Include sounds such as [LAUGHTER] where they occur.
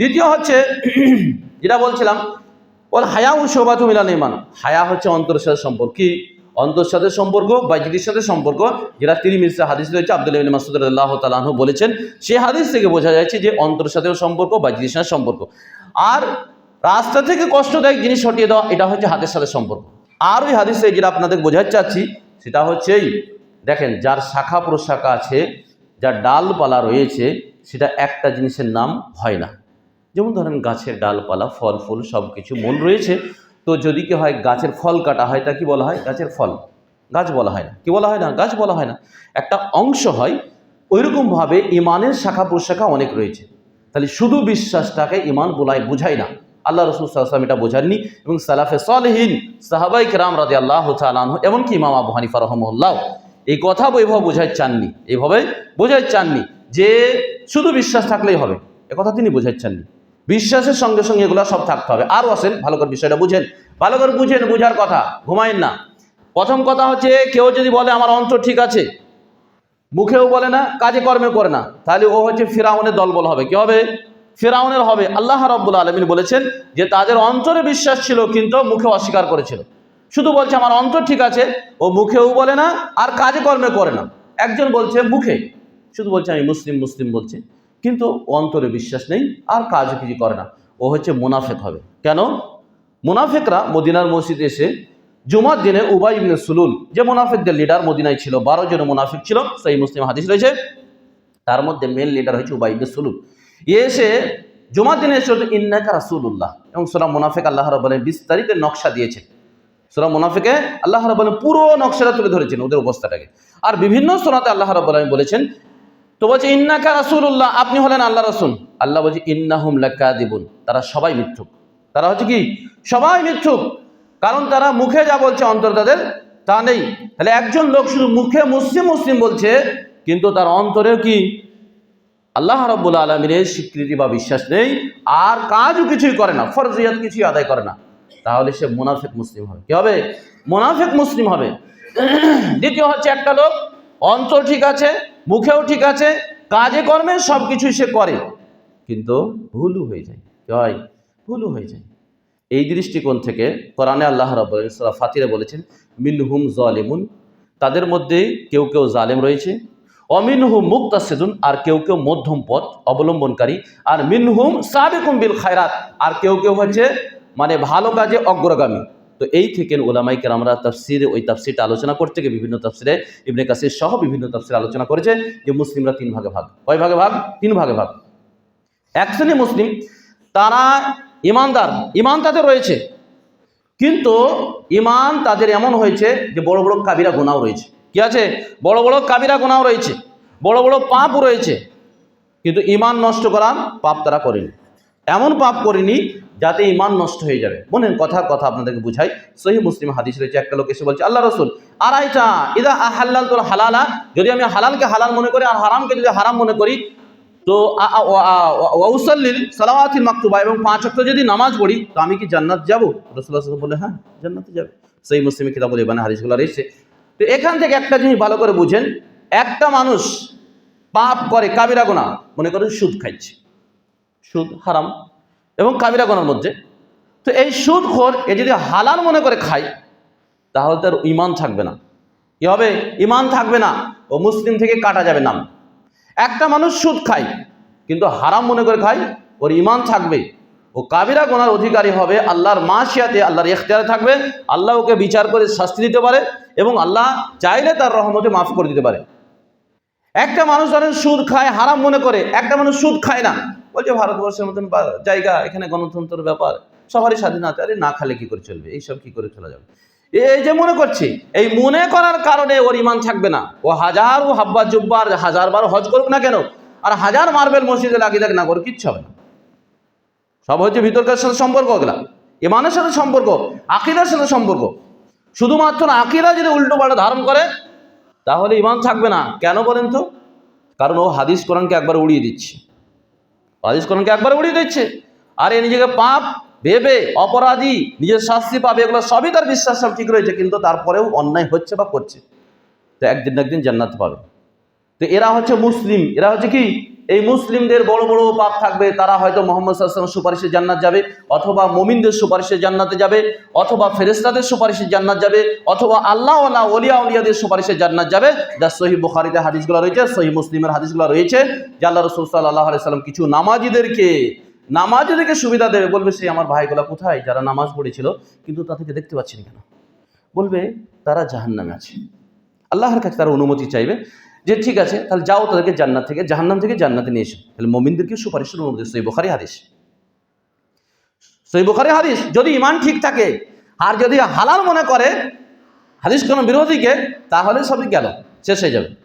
দ্বিতীয় হচ্ছে, যেটা বলছিলাম, বল হায়া ও শোভাতু মিলান ইমান হায়া হচ্ছে অন্তরের সাথে সম্পর্ক। কি? অন্তরের সাথে সম্পর্ক বাইজিদের সাথে সম্পর্ক, যেটা মির্জা হাদিস রয়েছে, আব্দুল ইবিন মাসুদ আল্লাহ তালাহ বলেছেন। সেই হাদিস থেকে বোঝা যাচ্ছে যে অন্তরের সাথেও সম্পর্ক বাইজিদের সাথে সম্পর্ক। আর রাস্তা থেকে কষ্টদায়ক জিনিস হটিয়ে দেওয়া, এটা হচ্ছে হাতের সাথে সম্পর্ক। আর ওই হাদিসে যেটা আপনাদের বোঝাতে চাচ্ছি, সেটা হচ্ছে এই, দেখেন, যার শাখা প্রশাখা আছে, যার ডালপালা রয়েছে, সেটা একটা জিনিসের নাম হয় না। যেমন ধরেন গাছের ডালপালা, ফল, ফুল সব কিছু মন রয়েছে, তো যদি কি হয় গাছের ফল কাটা হয়, তা কি বলা হয়? গাছের ফল। গাছ বলা হয় না। কি বলা হয় না? গাছ বলা হয় না। একটা অংশ হয়, ওইরকমভাবে ইমানের শাখা প্রশাখা অনেক রয়েছে। তাহলে শুধু বিশ্বাসটাকে ইমান বলাই বুঝায় না। আল্লাহ রসুল সাল্লাম এটা বোঝাননি এবং সালাফে সলহীন সাহাবাই কেরাম রাজি আল্লাহ তালাহ এমনকি ইমাম আবু হানিফা রহমুল্লাহ এই কথা বৈভব বোঝাই চাননি। এইভাবে বোঝাই চাননি যে শুধু বিশ্বাস থাকলেই হবে। কথা তিনি বোঝাই চাননি। বিশ্বাসের সঙ্গে সঙ্গে এগুলো সব থাকতে হবে। আরও আসেন ভালো করে বিষয়টা বুঝেন। ভালো করে বুঝেন, বুঝার কথা, ঘুমায়েন না। প্রথম কথা হচ্ছে, কেউ যদি বলে, আমার অন্তর ঠিক আছে, মুখেও বলে না, কাজে কর্মে করে না, তাহলে ও হচ্ছে ফিরাউনের দলবল হবে। কি হবে? ফিরাউনের হবে। আল্লাহ রব্বুল আলমিন বলেছেন যে, তাদের অন্তরে বিশ্বাস ছিল, কিন্তু মুখে অস্বীকার করেছিল। শুধু বলছে, আমার অন্তর ঠিক আছে, ও মুখেও বলে না, আর কাজে কর্মে করে না। একজন বলছে, মুখে। শুধু বলছে, আমি মুসলিম মুসলিম, বলছে। কিন্তু অন্তরে বিশ্বাস নেই, আর কাজ কিছু করে না। ও হচ্ছে মুনাফেক হবে। কেন? মুনাফেকরা মদিনার মসজিদে এসে জুমার দিনে উবাই ইবনে সুলুল, যে মুনাফিকদের লিডার মদিনায় ছিল, বারো জন মুনাফিক ছিল, সেই মুসলিম হাদিস রয়েছে। তার মধ্যে মেন লিডার হয়েছে উবাই ইবনে সুলুল। এসে জুমার দিনে এসে ইন্নাকা রাসুল্লাহ এবং সোরা মুনাফিক আল্লাহ রব্বানের বিস্তারিত নকশা দিয়েছেন সোরা মুনাফিকে আল্লাহ রব্বানের পুরো নকশাটা তুলে ধরেছেন ওদের অবস্থাটাকে। আর বিভিন্ন সোনাতে আল্লাহ রব্বানি বলেছেন তো বলছে, ইন্নাকা রাসুল্লাহ আপনি হলেন আল্লাহ রসুল। আল্লাহ বলছে, ইন্নাহুম লাকা দিবুন তারা সবাই মিথ্যুক। তারা হচ্ছে কি? সবাই মিথ্যুক। কারণ তারা মুখে যা বলছে অন্তর তাদের তা নেই। তাহলে একজন লোক শুধু মুখে মুসলিম মুসলিম বলছে, কিন্তু তার অন্তরেও কি? আল্লাহ রব্বুল আলমিনের স্বীকৃতি বা বিশ্বাস নেই। আর কাজও কিছুই করে না, ফরজিয়াত কিছুই আদায় করে না। তাহলে সে মুনাফেক মুসলিম হবে। কি হবে? মুনাফেক মুসলিম হবে। [CLEARS THROAT] দ্বিতীয় হচ্ছে একটা লোক, অন্তর ঠিক আছে মুখেও ঠিক আছে, কাজে কর্মে সব কিছুই সে করে। কিন্তু ভুলও হয়ে যায় হয় ভুলও হয়ে যায়। এই দৃষ্টিকোণ থেকে কোরআনে আল্লাহ রব সুরা ফাতিরে বলেছেন, মিনহুম জালিমুন তাদের মধ্যে কেউ কেউ জালেম রয়েছে। অমিন অমিনহুম মুক্তাসেদুন আর কেউ কেউ মধ্যম পথ অবলম্বনকারী। আর মিনহুম সাবেকুম বিল খায়রাত আর কেউ কেউ হচ্ছে মানে ভালো কাজে অগ্রগামী। তো এই থেকে ওলামাই আমরা তাফসিরে ওই তাফসিরটা আলোচনা করতে গিয়ে বিভিন্ন তাফসিরে ইবনে কাসির সহ বিভিন্ন তাফসিরে আলোচনা করেছে যে মুসলিমরা তিন ভাগে ভাগ। কয় ভাগে ভাগ? তিন ভাগে ভাগ। এক শ্রেণি মুসলিম, তারা ইমানদার, ইমান তাদের রয়েছে। কিন্তু ইমান তাদের এমন হয়েছে যে বড় বড় কাবিরা গোনাও রয়েছে। কি আছে? বড় বড় কাবিরা গোনাও রয়েছে। বড় বড় পাপ রয়েছে। কিন্তু ইমান নষ্ট করার পাপ তারা করেনি। এমন পাপ করিনি যাতে ইমান নষ্ট হয়ে যাবে। মনে কথার কথা আপনাদেরকে বুঝাই। সহি মুসলিম হাদিস রয়েছে, একটা লোক এসে বলছে, আল্লাহ রসুল আর আইটা ইদা হাল্লাল তোর হালালা? যদি আমি হালালকে হালাল মনে করি আর হারামকে যদি হারাম মনে করি, তো ওসল্লিল সালাওয়াতিল মাকতুবা এবং পাঁচ অক্ট যদি নামাজ পড়ি, তো আমি কি জান্নাত যাব? রসুল্লাহ বলে হ্যাঁ জান্নাতে যাবে। সেই মুসলিমে কিতাব বলে মানে হাদিসগুলো রয়েছে তো এখান থেকে একটা জিনিস ভালো করে বুঝেন, একটা মানুষ পাপ করে, কাবিরা গোনা মনে করেন সুদ খাইছে। সুদ হারাম এবং কাবিরা গোনার মধ্যে। তো এই সুদ খোর, এ যদি হালাল মনে করে খায়, তাহলে তার ইমান থাকবে না। কি হবে? ইমান থাকবে না। ও মুসলিম থেকে কাটা যাবে নাম। একটা মানুষ সুদ খায়, কিন্তু হারাম মনে করে খায়, ওর ইমান থাকবে। ও কাবিরা গোনার অধিকারী হবে, আল্লাহর মাসিয়াতে আল্লাহর এখতিয়ারে থাকবে, আল্লাহ ওকে বিচার করে শাস্তি দিতে পারে এবং আল্লাহ চাইলে তার রহমতে মাফ করে দিতে পারে। একটা মানুষ ধরেন সুদ খায়, হারাম মনে করে, একটা মানুষ সুদ খায় না বলছে ভারতবর্ষের মতন জায়গা, এখানে গণতন্ত্রের ব্যাপার, সবারই স্বাধীনতা। আরে না খালে কি করে চলবে? এইসব কি করে চলা যাবে? এই যে মনে করছি, এই মনে করার কারণে ওর ইমান থাকবে না। ও হাজার ও হাব্বা জুব্বার, হাজার বার হজ করুক না কেন, আর হাজার মার্বেল মসজিদে লাগিয়ে দেখ না করে কিচ্ছু হবে না। সব হচ্ছে ভিতরকার সাথে সম্পর্ক ওগুলা। ইমানের সাথে সম্পর্ক, আকিদার সাথে সম্পর্ক। শুধুমাত্র আকিরা যদি উল্টো পাল্টা ধারণ করে, তাহলে ইমান থাকবে না। কেন বলেন তো? কারণ ও হাদিস কোরআনকে একবার উড়িয়ে দিচ্ছে। হাদিস কোরআনকে একবার উড়িয়ে দিচ্ছে। আর এ নিজেকে পাপ, ভেবে, অপরাধী, নিজের শাস্তি পাবে, এগুলো সবই তার বিশ্বাস, সব ঠিক রয়েছে, কিন্তু তারপরেও অন্যায় হচ্ছে বা করছে। তো একদিন একদিন জান্নাত পাবে। তো এরা হচ্ছে মুসলিম, এরা হচ্ছে কি? এই মুসলিমদের বড় বড় পাপ থাকবে, তারা হয়তো মোহাম্মদ সাল্লাম সুপারিশে জান্নাত যাবে, অথবা মোমিনদের সুপারিশে জান্নাতে যাবে, অথবা ফেরেস্তাদের সুপারিশে জান্নাত যাবে, অথবা আল্লাহ আল্লাহ ওলিয়া উলিয়াদের সুপারিশে জান্নাত যাবে। যা সহি বুখারিতে হাদিসগুলো রয়েছে সহি মুসলিমের হাদিসগুলো রয়েছে, যে আল্লাহ রসুল সাল্লাহ সাল্লাম কিছু নামাজিদেরকে নামাজিদেরকে সুবিধা দেবে। বলবে, সেই আমার ভাইগুলা কোথায়? যারা নামাজ পড়েছিল, কিন্তু তাদেরকে দেখতে পাচ্ছি না কেন? বলবে, তারা জাহান্নামে আছে। আল্লাহর কাছে তারা অনুমতি চাইবে। যে ঠিক আছে, তাহলে যাও তাদেরকে জান্নাত থেকে, জাহান্নাম থেকে জান্নাতে নিয়ে এসো। তাহলে মোমিনদেরকে সুপারিশ অনুমতি সই খারি হাদিস। সই খারি হাদিস, যদি ইমান ঠিক থাকে, আর যদি হালাল মনে করে, হাদিস কোনো বিরোধীকে, তাহলে সবই গেল, শেষ হয়ে যাবে।